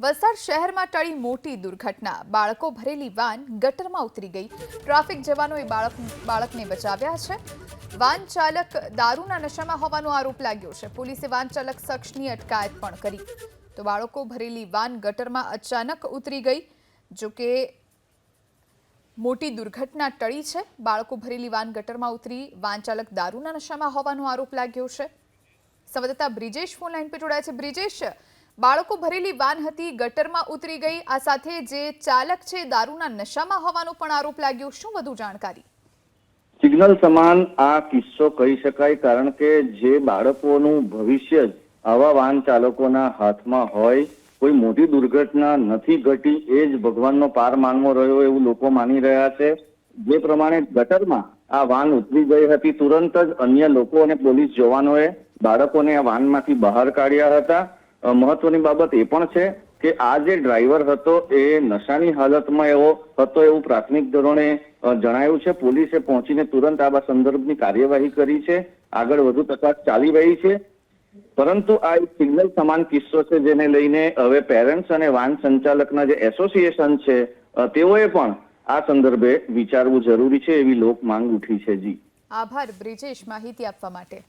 વલસાડ શહેરમાં ટળી મોટી દુર્ઘટના. બાળકો ભરેલી વાન ગટરમાં ઉતરી ગઈ. ટ્રાફિક જવાનોએ બાળક, બાળકને બચાવ્યા છે. વાન ચાલક દારૂના નશામાં હોવાનો આરોપ લાગ્યો છે. પોલીસે વાન ચાલક શખ્સની અટકાયત પણ કરી. તો બાળકો ભરેલી વાન ગટરમાં અચાનક ઉતરી ગઈ. જોકે મોટી દુર્ઘટના ટળી છે. બાળકો ભરેલી વાન ગટરમાં ઉતરી. વાન ચાલક દારૂના નશામાં હોવાનો આરોપ લાગ્યો છે. સંવાદદાતા બ્રિજેશ ફોન લાઈન પર જોડાયા છે. બ્રિજેશ બાળકો ભરેલી વાન હતી, ગટરમાં ઉતરી ગઈ. આ સાથે જે ચાલક છે, દારૂના નશામાં હોવાનો પણ આરોપ લાગ્યો. શું વધુ જાણકારી? સિગ્નલ સમાન આ કિસ્સો કહી શકાય, કારણ કે જે બાળકોનું ભવિષ્ય આવા વાહન ચાલકોના હાથમાં હોય, કોઈ મોટી દુર્ઘટના નથી ઘટી, એ જ ભગવાનનો પાર માનવો રહ્યો એવું લોકો માની રહ્યા છે. જે પ્રમાણે ગટરમાં આ વાન ઉતરી ગઈ હતી, તુરંત જ અન્ય લોકો અને પોલીસ જવાનોએ બાળકોને આ વાનમાંથી બહાર કાઢ્યા હતા. મહત્વની બાબત એ પણ છે કે આ જે ડ્રાઈવર હતો એ નશાની હાલતમાં એવો હતો એવું પ્રાથમિક ધોરણે જણાયું છે. પોલીસે પહોંચીને તુરંત આ સંદર્ભની કાર્યવાહી કરી છે. આગળ વધુ તપાસ ચાલી રહી છે. પરંતુ આ એક સિગ્નલ સમાન કિસ્સો છે જેને લઈને હવે પેરેન્ટ્સ અને વાહન સંચાલકના જે એસોસિએશન છે તેઓએ પણ આ સંદર્ભે વિચારવું જરૂરી છે એવી લોક માંગ ઉઠી છે જી. આભાર બ્રિજેશ માહિતી આપવા માટે.